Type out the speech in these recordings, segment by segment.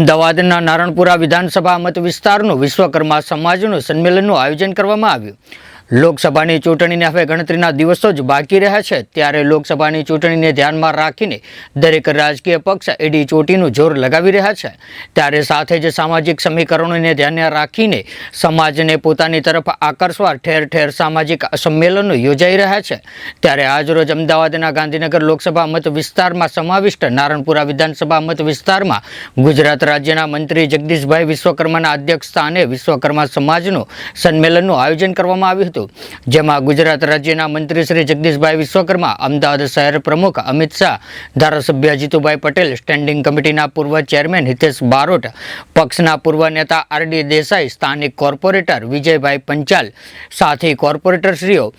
અમદાવાદના નારણપુરા વિધાનસભા મત વિસ્તારનું વિશ્વકર્મા સમાજનું સંમેલનનું આયોજન કરવામાં આવ્યું. લોકસભાની ચૂંટણીને હવે ગણતરીના દિવસો જ બાકી રહ્યા છે, ત્યારે લોકસભાની ચૂંટણીને ધ્યાનમાં રાખીને દરેક રાજકીય પક્ષ એડી ચોટીનું જોર લગાવી રહ્યા છે. ત્યારે સાથે જ સામાજિક સમીકરણોને ધ્યાને રાખીને સમાજને પોતાની તરફ આકર્ષવા ઠેર ઠેર સામાજિક સંમેલનો યોજાઈ રહ્યા છે. ત્યારે આજરોજ અમદાવાદના ગાંધીનગર લોકસભા મત વિસ્તારમાં સમાવિષ્ટ નારણપુરા વિધાનસભા મત વિસ્તારમાં ગુજરાત રાજ્યના મંત્રી જગદીશભાઈ વિશ્વકર્માના અધ્યક્ષ સ્થાને વિશ્વકર્મા સમાજનું સંમેલનનું આયોજન કરવામાં આવ્યું હતું. જેમાં ગુજરાત રાજ્યના મંત્રી શ્રી જગદીશભાઈ વિશ્વકર્મા, અમદાવાદ શહેર પ્રમુખ અમિત શાહ, ધારાસભ્ય જીતુભાઈ પટેલ, સ્ટેન્ડિંગ કમિટીના પૂર્વ ચેરમેન હિતેશ બારોટ, પક્ષના પૂર્વ નેતા આર ડી દેસાઈ, સ્થાનિક કોર્પોરેટર વિજયભાઈ પંચાલ, સાથી કોર્પોરેટરશ્રીઓ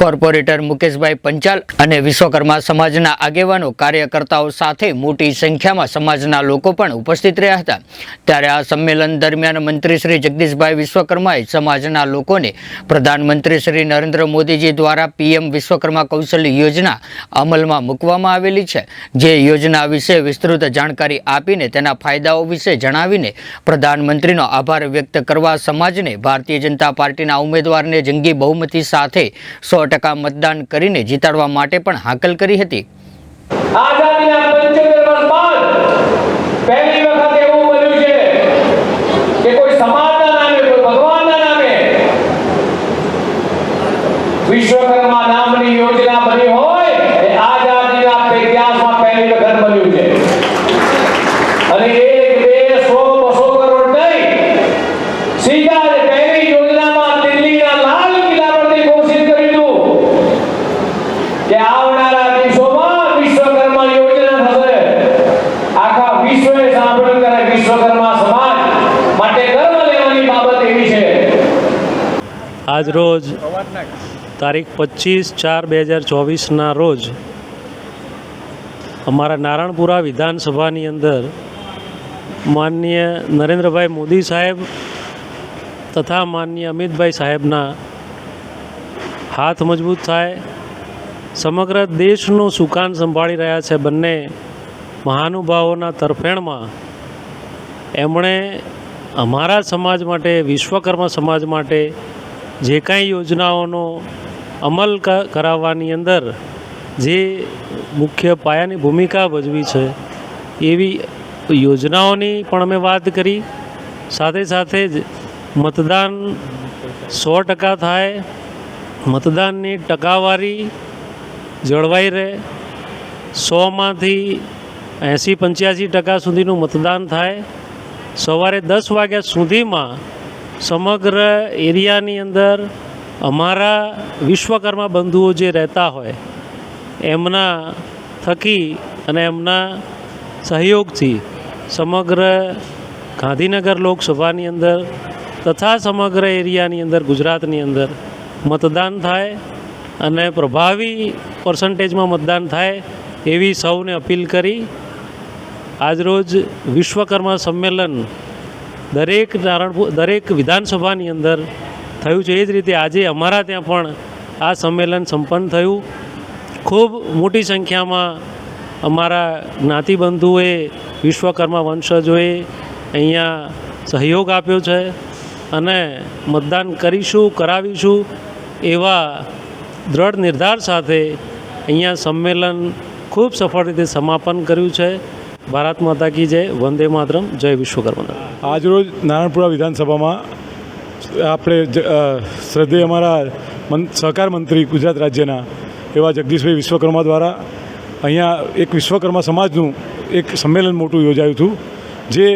કોર્પોરેટર મુકેશભાઈ પંચાલ અને વિશ્વકર્મા સમાજના આગેવાનો કાર્યકર્તાઓ સાથે મોટી સંખ્યામાં સમાજના લોકો પણ ઉપસ્થિત રહ્યા હતા. ત્યારે આ સંમેલન દરમિયાન મંત્રી શ્રી જગદીશભાઈ વિશ્વકર્માએ સમાજના લોકોને પ્રધાનમંત્રી શ્રી નરેન્દ્ર મોદીજી દ્વારા પીએમ વિશ્વકર્મા કૌશલ્ય યોજના અમલમાં મૂકવામાં આવેલી છે. જે યોજના વિશે વિસ્તૃત જાણકારી આપીને તેના ફાયદાઓ વિશે જણાવીને પ્રધાનમંત્રીનો આભાર વ્યક્ત કરવા સમાજને ભારતીય જનતા પાર્ટીના ઉમેદવારને જંગી બહુમતી સાથે સો ટકા મતદાન કરીને જીતાડવા માટે પણ હાકલ કરી હતી. વિશ્વકર્મા નામની યોજના બની હોય એ આઝાદીના ઇતિહાસમાં પહેલી વખત બન્યું છે અને એક બે સો બસો કરોડ નહીં સીધા જ પહેલી યોજનામાં દિલ્હીના લાલ કિલ્લા પરથી ઘોષિત કર્યું હતું કે આવનારા દિવસોમાં વિશ્વકર્મા યોજના થશે આખા વિશ્વએ સાંભળ્યું ત્યારે વિશ્વકર્મા સમાજ માટે ગર્વ લેવાની બાબત એવી છે આજ રોજ તારીખ પચીસ ચાર બે હજાર ચોવીસના રોજ અમારા નારણપુરા વિધાનસભાની અંદર માનનીય નરેન્દ્રભાઈ મોદી સાહેબ તથા માનનીય અમિતભાઈ સાહેબના હાથ મજબૂત થાય, સમગ્ર દેશનું સુકાન સંભાળી રહ્યા છે બંને મહાનુભાવોના તરફેણમાં. એમણે અમારા સમાજ માટે, વિશ્વકર્મા સમાજ માટે જે કાંઈ યોજનાઓનો અમલ કરાવવાની અંદર જે મુખ્ય પાયાની ભૂમિકા ભજવી છે, એવી યોજનાઓની પણ અમે વાત કરી. સાથે સાથે જ મતદાન સો ટકા થાય, મતદાનની ટકાવારી જળવાઈ રહે. સોમાંથી એંસી પંચ્યાસી ટકા સુધીનું મતદાન થાય. સવારે દસ વાગ્યા સુધીમાં સમગ્ર એરિયાની અંદર અમારા વિશ્વકર્મા બંધુઓ જે રહેતા હોય, એમના થકી અને એમના સહયોગથી સમગ્ર ગાંધીનગર લોકસભાની અંદર તથા સમગ્ર એરિયાની અંદર, ગુજરાતની અંદર મતદાન થાય અને પ્રભાવી પર્સન્ટેજમાં મતદાન થાય એવી સૌને અપીલ કરી. આજરોજ વિશ્વકર્મા સંમેલન દરેક નારણપુર દરેક વિધાનસભાની અંદર થયું છે. એ જ રીતે આજે અમારા ત્યાં પણ આ સંમેલન સંપન્ન થયું. ખૂબ મોટી સંખ્યામાં અમારા જ્ઞાતિબંધુએ, વિશ્વકર્મા વંશજોએ અહીંયા સહયોગ આપ્યો છે અને મતદાન કરીશું, કરાવીશું એવા દ્રઢ નિર્ધાર સાથે અહીંયા સંમેલન ખૂબ સફળ રીતે સમાપન કર્યું છે. ભારત માતા કી જય વંદે માતરમ જય વિશ્વકર્મા આજરોજ નારણપુરા વિધાનસભામાં આપણે અ, અમારા સહકાર મંત્રી ગુજરાત રાજ્યના એવા જગદીશભાઈ વિશ્વકર્મા દ્વારા અહીંયા એક વિશ્વકર્મા સમાજનું એક સંમેલન મોટું યોજાયું હતું જે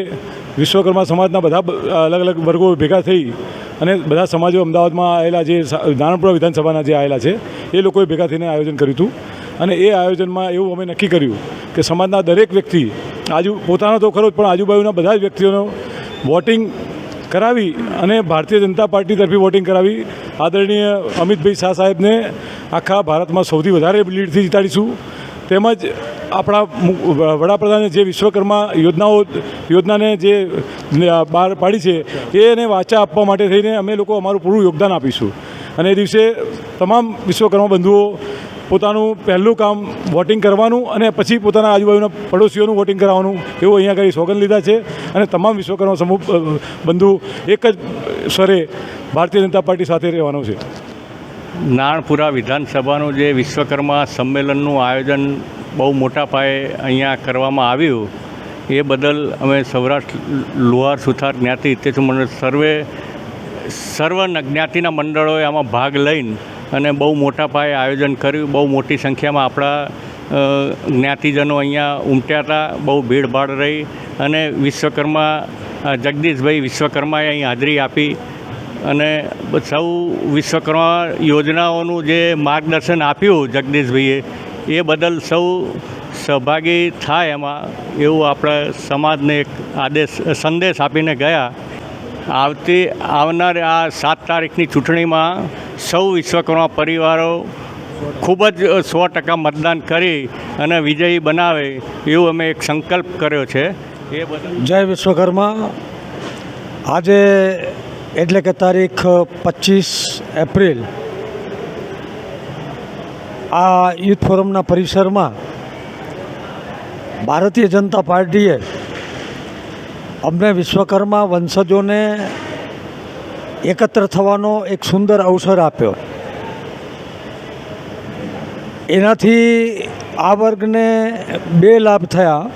વિશ્વકર્મા સમાજના બધા અલગ અલગ વર્ગો ભેગા થઈ અને બધા સમાજો અમદાવાદમાં આવેલા જે નારણપુરા વિધાનસભાના જે આવેલા છે એ લોકોએ ભેગા થઈને આયોજન કર્યું હતું. અને એ આયોજનમાં એવું અમે નક્કી કર્યું કે સમાજના દરેક વ્યક્તિ આજુ, પોતાનો તો ખરો જ, પણ આજુબાજુના બધા જ વ્યક્તિઓનો વોટિંગ કરાવી અને ભારતીય જનતા પાર્ટી તરફી વોટિંગ કરાવી. આદરણીય અમિતભાઈ શાહ સાહેબને આખા ભારતમાં સૌથી વધારે લીડથી જીતાડીશું. તેમજ આપણા વડાપ્રધાને જે વિશ્વકર્મા યોજનાઓ, યોજનાને જે બહાર પાડી છે એને વાચા આપવા માટે થઈને અમે લોકો અમારું પૂરું યોગદાન આપીશું. અને એ દિવસે તમામ વિશ્વકર્મા બંધુઓ પોતાનું પહેલું કામ વોટિંગ કરવાનું અને પછી પોતાના આજુબાજુના પડોશીઓનું વોટિંગ કરાવવાનું, એવું અહીંયા આગળ સોગંદ લીધા છે. અને તમામ વિશ્વકર્મા સમૂહ બંધુ એક જ સ્વરે ભારતીય જનતા પાર્ટી સાથે રહેવાનું છે. નાણપુરા વિધાનસભાનું જે વિશ્વકર્મા સંમેલનનું આયોજન બહુ મોટા પાયે અહીંયા કરવામાં આવ્યું, એ બદલ અમે સૌરાષ્ટ્ર લુહાર સુથાર જ્ઞાતિ હિતેશ મંડળ સર્વે સર્વ જ્ઞાતિના મંડળોએ આમાં ભાગ લઈને અને બહુ મોટા પાયે આયોજન કર્યું. બહુ મોટી સંખ્યામાં આપણા જ્ઞાતિજનો અહીંયા ઉમટ્યા હતા. બહુ ભીડભાડ રહી અને વિશ્વકર્મા જગદીશભાઈ વિશ્વકર્માએ અહીં હાજરી આપી અને સૌ વિશ્વકર્મા યોજનાઓનું જે માર્ગદર્શન આપ્યું જગદીશભાઈએ, એ બદલ સૌ સહભાગી થાય એમાં એવું આપણે સમાજને એક આદેશ, સંદેશ આપીને ગયા. આવતી, આવનાર આ સાત તારીખની ચૂંટણીમાં સૌ વિશ્વકર્મા પરિવારો ખૂબ જ સો ટકા મતદાન કરી અને વિજયી બનાવે એવું અમે એક સંકલ્પ કર્યો છે. એ જય વિશ્વકર્મા. આજે એટલે કે તારીખ પચીસ એપ્રિલ આ યુથ ફોરમના પરિસરમાં ભારતીય જનતા પાર્ટીએ અમને વિશ્વકર્મા વંશજોને એકત્ર થવાનો એક સુંદર અવસર આપ્યો. એનાથી આ વર્ગને બે લાભ થયા.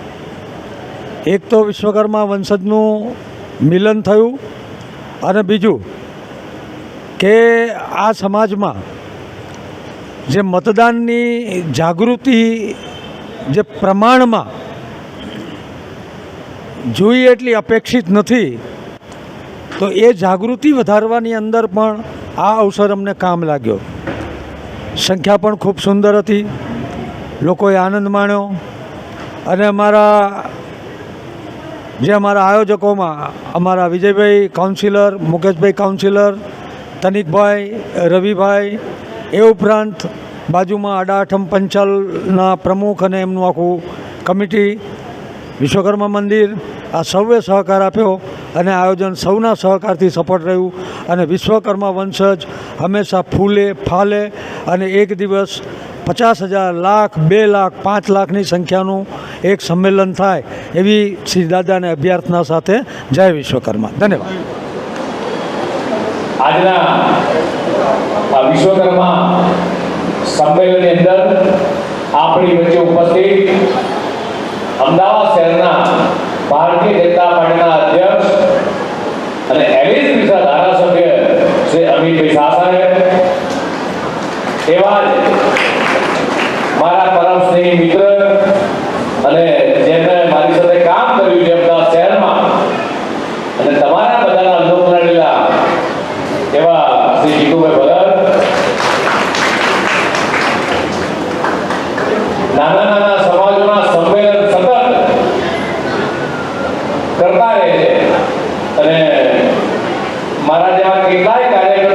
એક તો વિશ્વકર્મા વંશજનું મિલન થયું અને બીજું કે આ સમાજમાં જે મતદાનની જાગૃતિ જે પ્રમાણમાં જોઈએ એટલી અપેક્ષિત નથી. તો એ જાગૃતિ વધારવાની અંદર પણ આ અવસર અમને કામ લાગ્યો. સંખ્યા પણ ખૂબ સુંદર હતી. લોકોએ આનંદ માણ્યો. અને અમારા, જે અમારા આયોજકોમાં, અમારા વિજયભાઈ કાઉન્સિલર મુકેશભાઈ કાઉન્સિલર તનિકભાઈ, રવિભાઈ, એ ઉપરાંત બાજુમાં અડાઠમ પંચાલના પ્રમુખ અને એમનું આખું કમિટી વિશ્વકર્મા મંદિર આ સૌએ સહકાર આપ્યો અને આયોજન સૌના સહકારથી સફળ રહ્યું. અને વિશ્વકર્મા વંશજ હંમેશા ફૂલે, ફાલે અને એક દિવસ પચાસ હજાર લાખ, બે લાખ, પાંચ લાખની સંખ્યાનું એક સંમેલન થાય એવી શ્રી દાદાને અભ્યર્થના સાથે જય વિશ્વકર્મા. ધન્યવાદ. આજના વિશ્વકર્મા સંમેલનની અંદર આપણી વચ્ચે ઉપસ્થિત અમદાવાદ ભારતીય જનતા પાર્ટીના અધ્યક્ષ અને એલિસ વિસા ધારાસભ્ય શ્રી અમિતભાઈ શાહ સાહેબ એવા જ મારા પરમ સ્નેહી મિત્ર અને જેમણે મારી સાથે કામ કર્યું છે અમદાવાદ શહેરમાં અને તમારા બધાના લોકલાડીલા એવા શ્રી જીતુભાઈ ભગત નાના નાના સમાજોના સંમેલન સતત કરતા રહે છે. અને મારા જેવા કેટલાય કાર્યકર્તાઓને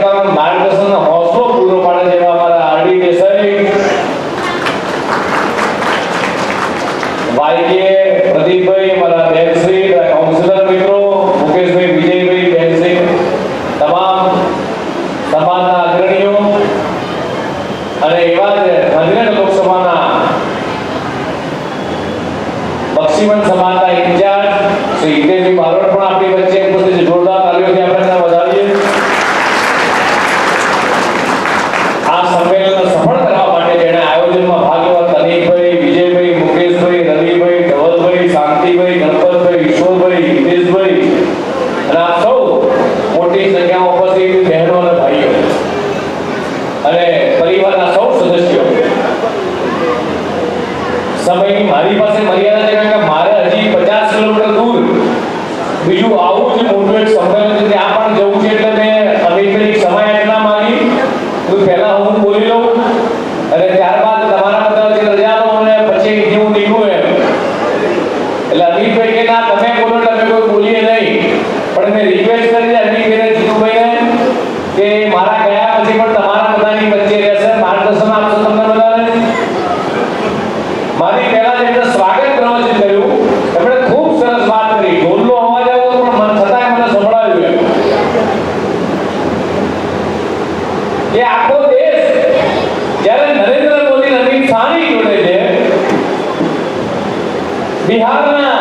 બિહારના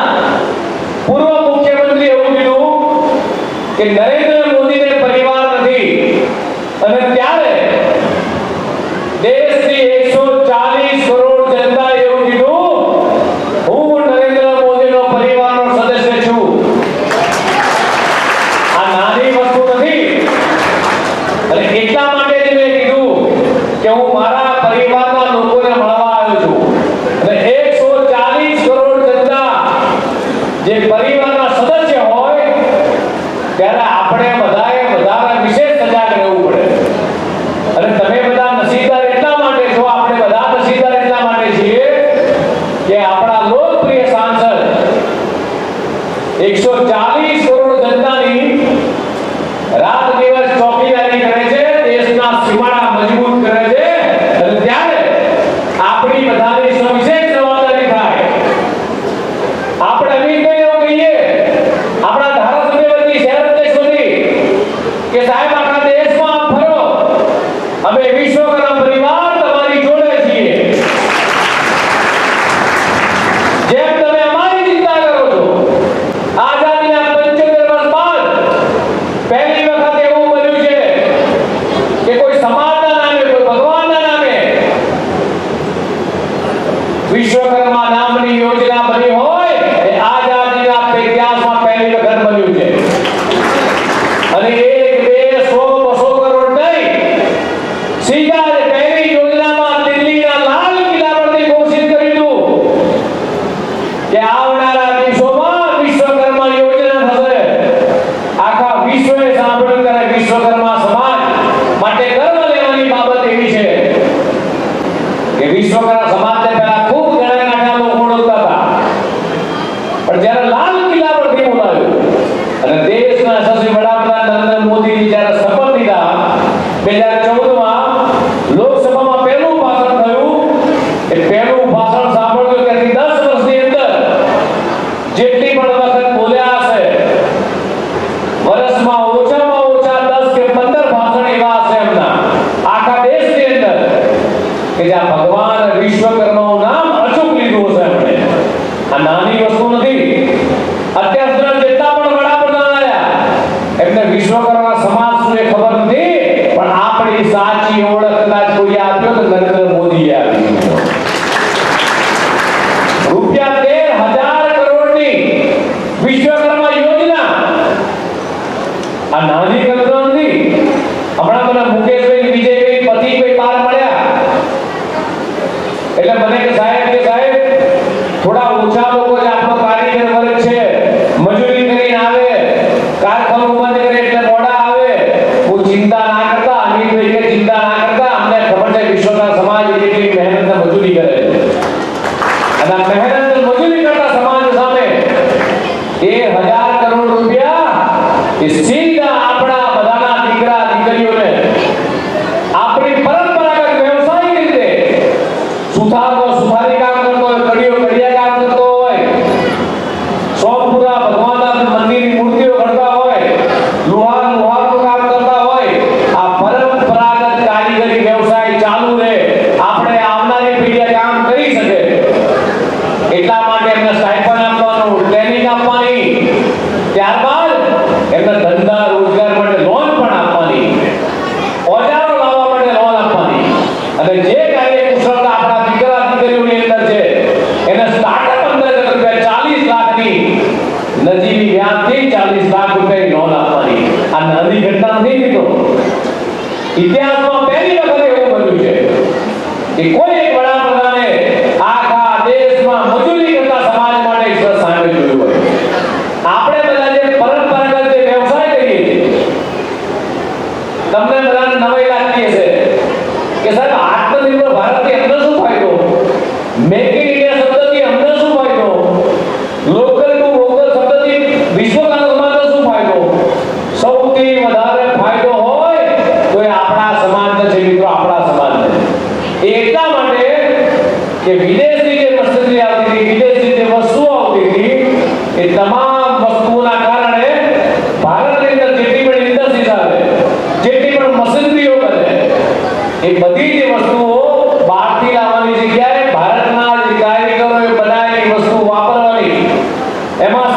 પૂર્વ મુખ્યમંત્રી એવું કીધું કે નરેન્દ્ર મોદીને પરિવાર નથી. અને ત્યાં Reparem manera અને મહેનત મજૂરી કરતા સમાજ સામે 2000 કરોડ રૂપિયા તમને બધાને નવાઈ લાગતી હશે. કે સાહેબ આત્મનિર્ભર ભારત કે મશીનરીઓ કરે. એ બધી જે વસ્તુઓ બહારથી લાવવાની જગ્યાએ ભારતના જે કારીગરોએ બનાવેલી વસ્તુ વાપરવાની. એમાં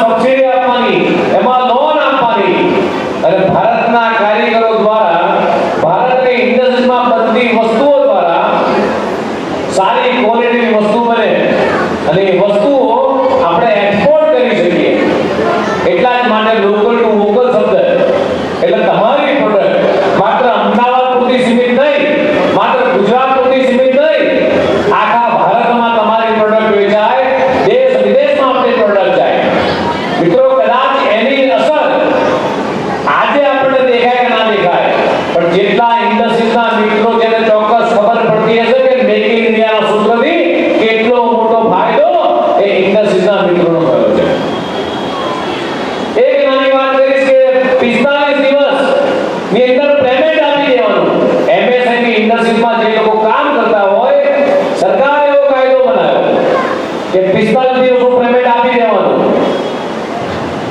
કે પિસ્તાલીસ દિવસનું પેમેન્ટ આપી દેવાનું.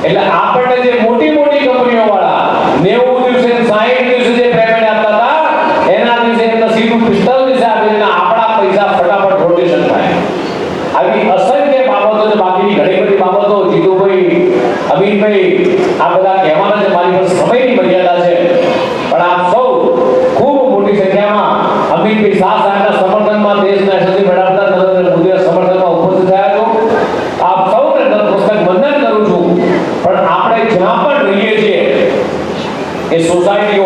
એટલે આપણને જે society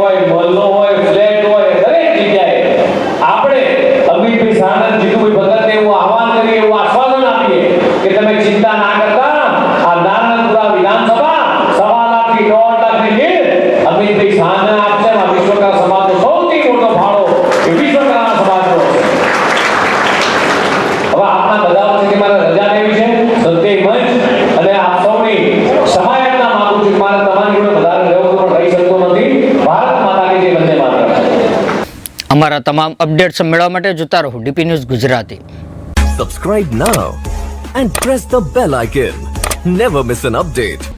મોદી ભારત માતા જય વંદે માતરમ. અમારા તમામ અપડેટ્સ મેળવવા માટે જોતા રહો DP News Gujarati. Subscribe now and press the bell icon never miss an update